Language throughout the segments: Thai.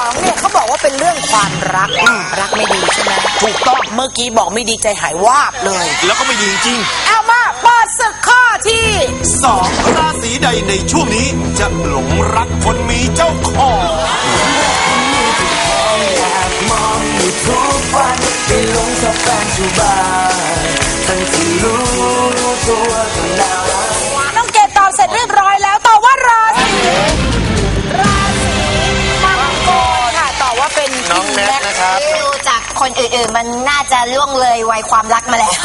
องเนี่ยเขาบอกว่าเป็นเรื่องความรักรักไม่ดีใช่ไหมถูกต้องเมื่อกี้บอกไม่ดีใจหายวาบเลย แล้วก็ไม่ดีจริงเอามาเปิดศึกข้อที่สองราศีใดในช่วงนี้จะหลงรักคนมีเจ้าของมองอยู่ทุกวันไปหลงชอบแฟนอยู่บ้านทั้งที่ อื่นๆ มันน่าจะล่วงเลยวัยความรักมาแล้ว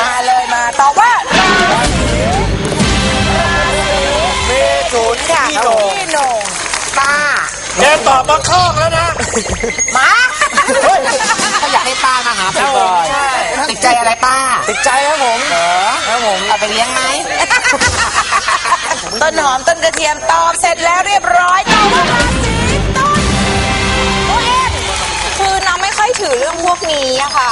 มาเลยมาตอบว่าราศีเมถุนค่ะพี่โหน่งพี่โหน่งป้าแกตอบมาข้องแล้วนะมาเขาอยากให้ป้ามาหาบ่อยๆติดใจอะไรป้าติดใจครับผมครับผมเอาไปเลี้ยงไหมต้นหอมต้นกระเทียมตอบเสร็จแล้วเรียบร้อยตอบว่าราศี ถือเรื่องพวกนี้อะค่ะ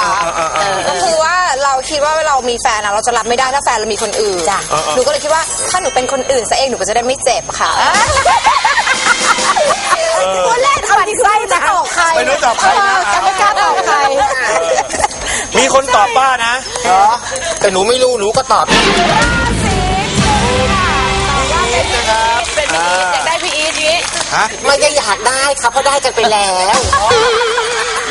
ก็คือว่าเราคิดว่าเรามีแฟนอะเราจะรับไม่ได้ถ้าแฟนเรามีคนอื่นจ้ะหนูก็เลยคิดว่าถ้าหนูเป็นคนอื่นซะเองหนูก็จะได้ไม่เจ็บค่ะตัวเล่นเอาดีไซน์จะตอบใครไม่รู้ตอบใครนะจะไม่กล้าตอบใครมีคนตอบป้านะแต่หนูไม่รู้หนูก็ตอบราศีสิงห์ค่ะเป็นพี่อีทอยากได้พี่อีทนี้ไม่ได้อยากได้ครับเพราะได้กันไปแล้ว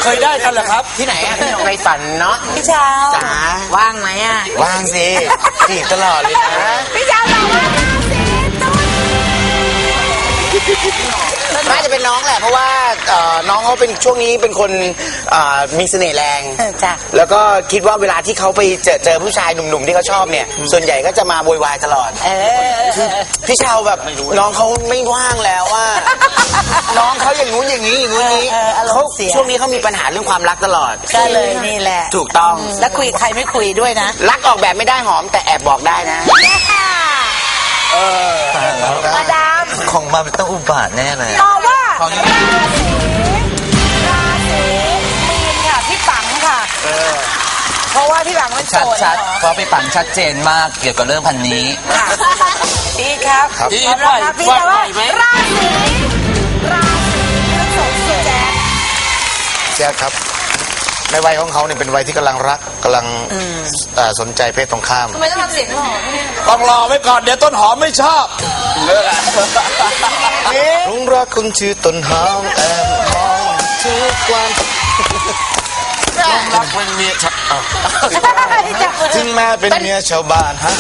เคยได้กันเหรอครับ ที่ไหนอะในฝันเนาะพี่เช้าจ๋าว่างไหมอะว่างสิจีบตลอดเลยนะ พี่เช้าตอบว่าราศีตุลน่าจะเป็นน้องแหละเพราะว่าเอ่อน้องเขาเป็นช่วงนี้เป็นคนเอ่อมีเสน่ห์แรงจ้ะ แล้วก็คิดว่าเวลาที่เขาไปเจอเจอผู้ชายหนุ่มๆที่เขาชอบเนี่ย ส่วนใหญ่ก็จะมาโวยวายตลอด เออ พี่ชาวแบบน้องเขาไม่ว่างแล้วว่า น้องเขาอย่างงู้นอย่างนี้อย่างงู้นอย่างนี้เออเอออารมณ์เขาเสีย ช่วงนี้เขามีปัญหาเรื่องความรักตลอด ก็เลยนี่แหละ ถูกต้อง แล้วคุยกับใครไม่คุยด้วยนะ รักออกแบบไม่ได้หอมแต่แอบบอกได้นะ มาดามของมันต้องอุบาทแน่เลยตอบว่าราศีราศีมีนค่ะพี่ปังค่ะ เพราะว่าพี่ปังมันโสชัดดชัดเหรอเพราะพี่ปังชัดเจนมากเกี่ยวกับเรื่องพันนี้ค่ะพี่ครับพี่พร้อมแล้วครับพี่ว่าแต่ว่าไหวไหมราศี แจ๊ดครับ ในวัยของเขาเนี่ยเป็นวัยที่กำลังรักกำลังเอ่อสนใจเพศตรงข้าม ทำไมต้องทำเสียงหล่อต้องรอไว้ก่อนเดี๋ยวต้นหอมไม่ชอบรุงรักคุณชื่อต้นหอมแอบมองทุกวันรักเป็นเมียชะอ้าวถึงแม้เป็นเมียชาวบ้านฮะ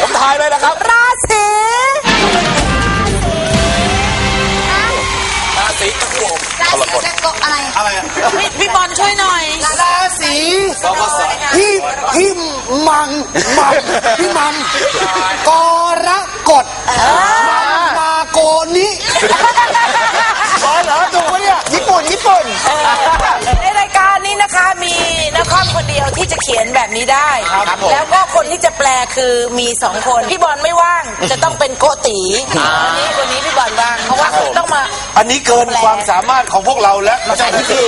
ผมทายเลยนะครับ ราศี จะกบอะไรอะไรอะพี่พี่บอลช่วยหน่อย ราศีบกสพี่พี่มังมังพี่มังกรกฎมังมาโกนิ ที่จะเขียนแบบนี้ได้ ครับผมแล้วก็คนที่จะแปลคือมีสองคน พี่บอลไม่ว่าง จะต้องเป็นโกติวันนี้วันนี้พี่บอลว่าง เพราะว่าคุณต้องมา อันนี้เกินความสามารถของพวกเราแล้วเราใช้พิธี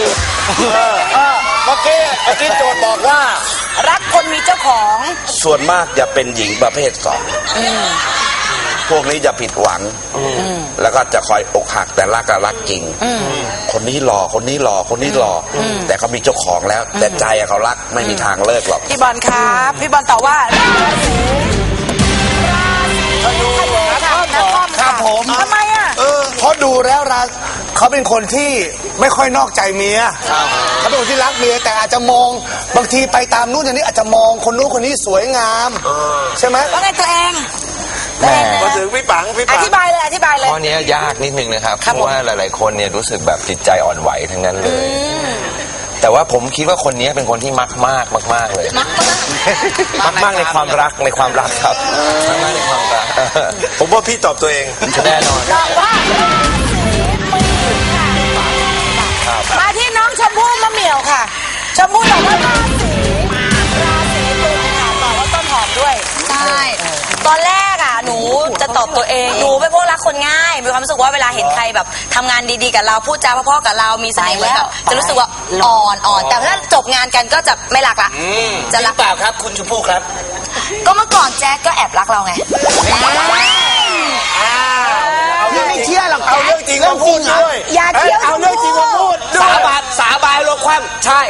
เออเออเมื่อกี้เมื่อกี้โจทย์บอกว่า รักคนมีเจ้าของ ส่วนมากจะเป็นหญิงประเภทสอง พวกนี้จะผิดหวัง แล้วก็จะคอยอกหักแต่รักก็รักจริง คนนี้หล่อคนนี้หล่อคนนี้หล่ออแต่เขามีเจ้าของแล้ว แต่ใจอะเขารักไม่มีทางเลิกหรอก พี่บอลครับพี่บอลตอบว่าราศีราศีทะเลค่ะนักคอมครับผมทำไมอะเออเพราะดูแล้วราเขาเป็นคนที่ไม่ค่อยนอกใจเมียเขาเป็นคนที่รักเมียแต่อาจจะมองบางทีไปตามนู้นอย่างนี้อาจจะมองคนนู้นคนนี้สวยงาม ใช่ไหมว่าไงตัวเอง แม่มาถึงพี่ปังพี่อปัง ธิบายเลยอธิบายเลย ข้อนี้ยากนิดนึงนะครับ ครับเพราะว่าหลาย ๆ คนเนี่ยรู้สึกแบบจิตใจอ่อนไหวทั้งนั้นเลย แต่ว่าผมคิดว่าคนนี้เป็นคนที่มักมากมากๆเลยมักมากในความรักในความรักครับมักมากในความรักผมว่าพี่ตอบตัวเอง แน่นอนตอบว่าราศีมีนค่ะมาที่น้องชมพู่มะเหมี่ยวค่ะ ชมพู่ตอบว่าราศี ตอบตัวเองหนูเป็นพวกรักคนง่าย มีความรู้สึกว่าเวลาเห็นใครแบบทำงานดีๆกับเราพูดจาเพราะๆกับเรามีเสน่ห์เหมือนกับจะรู้สึกว่าอ่อนอ่อนแต่ถ้าจบงานกันก็จะไม่รักละจะรัก เปล่าครับคุณชมพู่ครับ ก็เมื่อก่อนแจ๊กก็แอบรักเราไงไม่เชื่อหรอกเอาเรื่องรื่องพูดด้วยอย่าเที่ยวอ้เอาเรื่องจริงมาพูดด้วยสาบานสาบานลงความใช่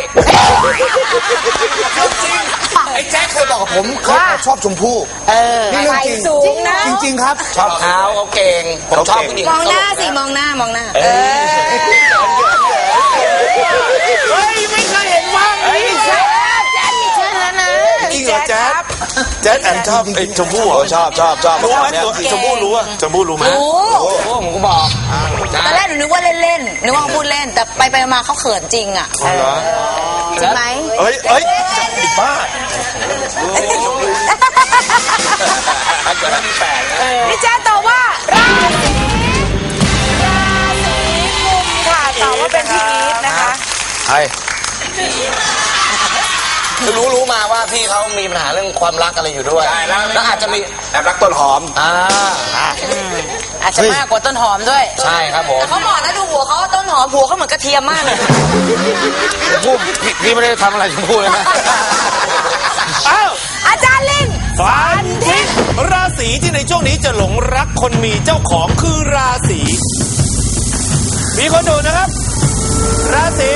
ไอ้แจ็คเคยบอกกับผมเขาชอบชมพู่เออนี่เรื่องจริงสูงนะ จริง ๆ ครับ ชอบเขาเขาเก่งผมชอบผู้หญิง มองหน้าสิ มองหน้ามองหน้าเฮ้ย ไม่เคยเห็นว่างเลย จริงเหรอแจ๊ค แจ๊คแอนชอบไอ้ชมพู่เหรอชอบชอบชอบรู้ไหมตัวชมพู่รู้อะชมพู่รู้ไหมรู้ผมก็บอกตอนแรกหนูนึกว่าเล่นๆนึกว่าเขาพูดเล่น แต่ไปไปมาเขาเขินจริงอะใช่ไหมเอ้ยเอ้ยอีบ้า คือรู้รู้มาว่าพี่เขามีปัญหาเรื่องความรักอะไรอยู่ด้วยใช่แล้ว แล้วอาจจะมีแอบรักต้นหอม อ่าอาจจะมากกว่าต้นหอมด้วย ใช่ครับผมแต่เขาบอกนะดูหัวเขาต้นหอมหัวเขาเหมือนกระเทียมมากเลยพูดพี่พี่ไม่ได้ทำอะไรชมพู่เลยนะอ้าวอาจารย์ลิงฟันทิศราศีที่ในช่วงนี้จะหลงรักคนมีเจ้าของคือราศีมีคนดูนะครับ ราศี